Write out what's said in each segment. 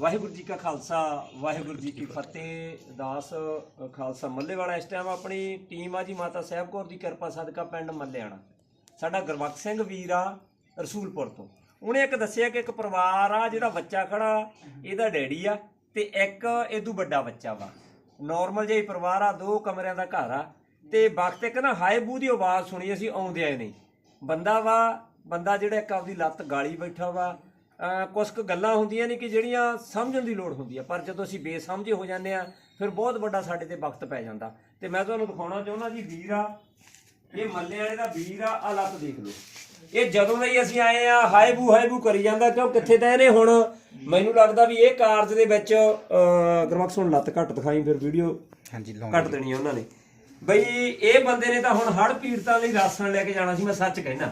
ਵਾਹਿਗੁਰੂ ਜੀ ਕਾ ਖਾਲਸਾ, ਵਾਹਿਗੁਰੂ ਜੀ ਕੀ ਫਤਿਹ। ਦਾਸ ਖਾਲਸਾ ਮੱਲੇਵਾਲਾ, ਇਸ ਟਾਈਮ ਆਪਣੀ ਟੀਮ ਆ ਜੀ, ਮਾਤਾ ਸਾਹਿਬ ਕੌਰ ਦੀ ਕਿਰਪਾ ਸਦਕਾ ਪਿੰਡ ਮੱਲਿਆਣਾ। ਸਾਡਾ ਗੁਰਬਖਸ਼ ਸਿੰਘ ਵੀਰ ਆ ਰਸੂਲਪੁਰ ਤੋਂ। ਉਹਨੇ ਇੱਕ ਦੱਸਿਆ ਕਿ ਇੱਕ ਪਰਿਵਾਰ ਆ, ਜਿਹੜਾ ਬੱਚਾ ਖੜਾ, ਇਹਦਾ ਡੈਡੀ ਆ ਤੇ ਇੱਕ ਇਹਦੂ ਵੱਡਾ ਬੱਚਾ ਵਾ। ਨਾਰਮਲ ਜਿਹਾ ਪਰਿਵਾਰ ਆ, ਦੋ ਕਮਰਿਆਂ ਦਾ ਘਰ ਆ ਤੇ ਵਕਤ ਇੱਕ ਨਾ ਹਾਏ ਬੂ ਦੀ ਆਵਾਜ਼ ਸੁਣੀ, ਅਸੀਂ ਆਉਂਦੇ ਆਏ ਨਹੀਂ। ਬੰਦਾ ਵਾ, ਬੰਦਾ ਜਿਹੜਾ ਇੱਕ ਆਪਦੀ ਲੱਤ ਗਾਲੀ ਬੈਠਾ ਵਾ ਕੁਛ ਕੁ ਗੱਲਾਂ ਹੁੰਦੀਆਂ ਨੇ ਕਿ ਜਿਹੜੀਆਂ ਸਮਝਣ ਦੀ ਲੋੜ ਹੁੰਦੀ ਆ ਪਰ ਜਦੋਂ ਅਸੀਂ ਬੇਸਮਝੇ ਹੋ ਜਾਂਦੇ ਆ ਫਿਰ ਬਹੁਤ ਵੱਡਾ ਸਾਡੇ ਤੇ ਵਕਤ ਪੈ ਜਾਂਦਾ। ਤੇ ਮੈਂ ਤੁਹਾਨੂੰ ਦਿਖਾਉਣਾ ਚਾਹੁੰਦਾ ਜੀ ਵੀਰ ਆ ਇਹ ਮੱਲੇ ਵਾਲੇ ਦਾ ਵੀਰ ਆ ਆ ਲੱਤ ਦੇਖ ਲਓ। ਇਹ ਜਦੋਂ ਦਾ ਹੀ ਅਸੀਂ ਆਏ ਆ ਹਾਏ ਬੂ ਹਾਏ ਬੂ ਕਰੀ ਜਾਂਦਾ ਕਿਉਂ ਕਿੱਥੇ ਤਾਂ ਇਹਨੇ ਹੁਣ ਮੈਨੂੰ ਲੱਗਦਾ ਵੀ ਇਹ ਕਾਰਜ ਦੇ ਵਿੱਚ ਅਹ ਗੁਰਮਖਸ਼ ਹੁਣ ਲੱਤ ਘੱਟ ਦਿਖਾਈ ਫਿਰ ਵੀਡੀਓ ਹਾਂਜੀ ਲਓ ਕੱਟ ਦੇਣੀ ਉਹਨਾਂ ਨੇ। ਬਈ ਇਹ ਬੰਦੇ ਨੇ ਤਾਂ ਹੁਣ ਹੜ ਪੀੜਤਾਂ ਲਈ ਰਾਸ਼ਨ ਲੈ ਕੇ ਜਾਣਾ ਸੀ ਮੈਂ ਸੱਚ ਕਹਿਣਾ।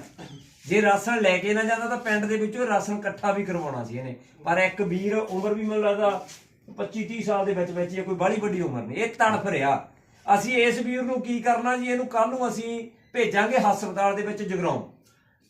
ਜੇ ਰਾਸ਼ਨ ਲੈ ਕੇ ਨਾ ਜਾਂਦਾ ਤਾਂ ਪਿੰਡ ਦੇ ਵਿੱਚੋਂ ਰਾਸ਼ਨ ਇਕੱਠਾ ਵੀ ਕਰਵਾਉਣਾ ਸੀ ਇਹਨੇ। ਪਰ ਇੱਕ ਵੀਰ ਉਮਰ ਵੀ ਮੈਨੂੰ ਲੱਗਦਾ 25 30 ਸਾਲ ਦੇ ਵਿੱਚ ਵਿੱਚ ਹੀ ਆ, ਕੋਈ ਬਾਹਲੀ ਵੱਡੀ ਉਮਰ ਨਹੀਂ। ਇਹ ਤੜਫ ਰਿਹਾ। ਅਸੀਂ ਇਸ ਵੀਰ ਨੂੰ ਕੀ ਕਰਨਾ ਜੀ? ਇਹਨੂੰ ਕੱਲ ਨੂੰ ਅਸੀਂ ਭੇਜਾਂਗੇ ਹਸਪਤਾਲ ਦੇ ਵਿੱਚ ਜਗਰਾਉਂ।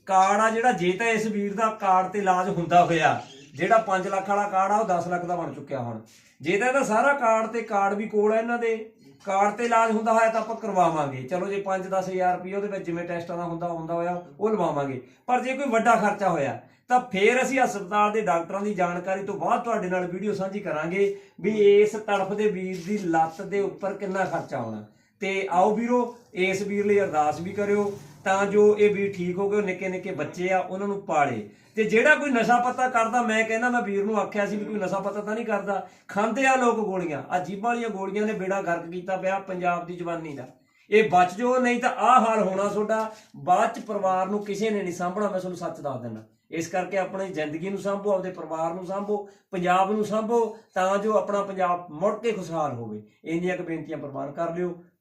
ਕਾਰਡ ਆ ਜਿਹੜਾ ਜੇ ਤਾਂ ਇਸ ਵੀਰ ਦਾ ਕਾਰਡ ਤੇ ਇਲਾਜ ਹੁੰਦਾ ਹੋਇਆ ਜਿਹੜਾ 5 ਲੱਖ ਵਾਲਾ ਕਾਰਡ ਆ, ਉਹ 10 ਲੱਖ ਦਾ ਬਣ ਚੁੱਕਿਆ ਹੁਣ। ਜੇ ਤਾਂ ਇਹਦਾ ਸਾਰਾ ਕਾਰਡ ਤੇ ਕਾਰਡ ਵੀ ਕੋਲ ਹੈ ਇਹਨਾਂ ਦੇ ਕਾਰਡ ਤੇ ਇਲਾਜ ਹੁੰਦਾ ਹੋਇਆ ਤਾਂ ਆਪਾਂ ਕਰਵਾਵਾਂਗੇ। ਚਲੋ ਜੇ 5-10000 ਰੁਪਏ ਉਹਦੇ ਵਿੱਚ ਜਿਵੇਂ ਟੈਸਟਾਂ ਦਾ ਹੁੰਦਾ ਹੁੰਦਾ ਹੋਇਆ, ਉਹ ਲਵਾਵਾਂਗੇ। ਪਰ ਜੇ ਕੋਈ ਵੱਡਾ ਖਰਚਾ ਹੋਇਆ, ਤਾਂ ਫੇਰ ਅਸੀਂ ਹਸਪਤਾਲ ਦੇ ਡਾਕਟਰਾਂ ਦੀ ਜਾਣਕਾਰੀ ਤੋਂ ਬਾਅਦ ਤੁਹਾਡੇ ਨਾਲ ਵੀਡੀਓ ਸਾਂਝੀ ਕਰਾਂਗੇ ਵੀ ਇਸ ਤੜਫ ਦੇ ਵੀਰ ਦੀ ਲੱਤ ਦੇ ਉੱਪਰ ਕਿੰਨਾ ਖਰਚਾ ਆਉਣਾ। ਤੇ ਆਓ ਵੀਰੋ, ਇਸ ਵੀਰ ਲਈ ਅਰਦਾਸ ਵੀ ਕਰਿਓ। ਤਾਂ ਜੋ ਇਹ ਵੀਰ ਠੀਕ ਹੋ ਗਏ ਨਿੱਕੇ ਨਿੱਕੇ ਬੱਚੇ ਆ, ਉਹਨਾਂ ਨੂੰ ਪਾਲੇ। ਤੇ ਜਿਹੜਾ ਕੋਈ ਨਸ਼ਾ ਪੱਤਾ ਕਰਦਾ, ਮੈਂ ਕਹਿੰਦਾ, ਮੈਂ ਵੀਰ ਨੂੰ ਆਖਿਆ ਸੀ ਵੀ ਕੋਈ ਨਸ਼ਾ ਪੱਤਾ ਤਾਂ ਨਹੀਂ ਕਰਦਾ। ਖਾਂਦੇ ਆ ਲੋਕ ਗੋਲੀਆਂ। ਆ ਜੀਬਾਂ ਵਾਲੀਆਂ ਗੋਲੀਆਂ ਨੇ ਬੇੜਾ ਗਰਕ ਕੀਤਾ ਪਿਆ ਪੰਜਾਬ ਦੀ ਜਵਾਨੀ ਦਾ। ਇਹ ਬਚ ਜੋ ਨਹੀਂ ਤਾਂ ਆਹ ਹਾਲ ਹੋਣਾ ਤੁਹਾਡਾ। ਬਾਅਦ ਚ ਪਰਿਵਾਰ ਨੂੰ ਕਿਸੇ ਨੇ ਨਹੀਂ ਸਾਂਭਣਾ, ਮੈਂ ਤੁਹਾਨੂੰ ਸੱਚ ਦੱਸ ਦਿੰਦਾ। ਇਸ ਕਰਕੇ ਆਪਣੀ ਜ਼ਿੰਦਗੀ ਨੂੰ ਸਾਂਭੋ, ਆਪਦੇ ਪਰਿਵਾਰ ਨੂੰ ਸਾਂਭੋ, ਪੰਜਾਬ ਨੂੰ ਸਾਂਭੋ, ਤਾਂ ਜੋ ਆਪਣਾ ਪੰਜਾਬ ਮੁੜ ਕੇ ਖੁਸ਼ਹਾਲ ਹੋਵੇ। ਇੰਨੀਆਂ ਕੁ ਬੇਨਤੀਆਂ ਪ੍ਰਵਾਨ ਕਰ ਲਿਓ।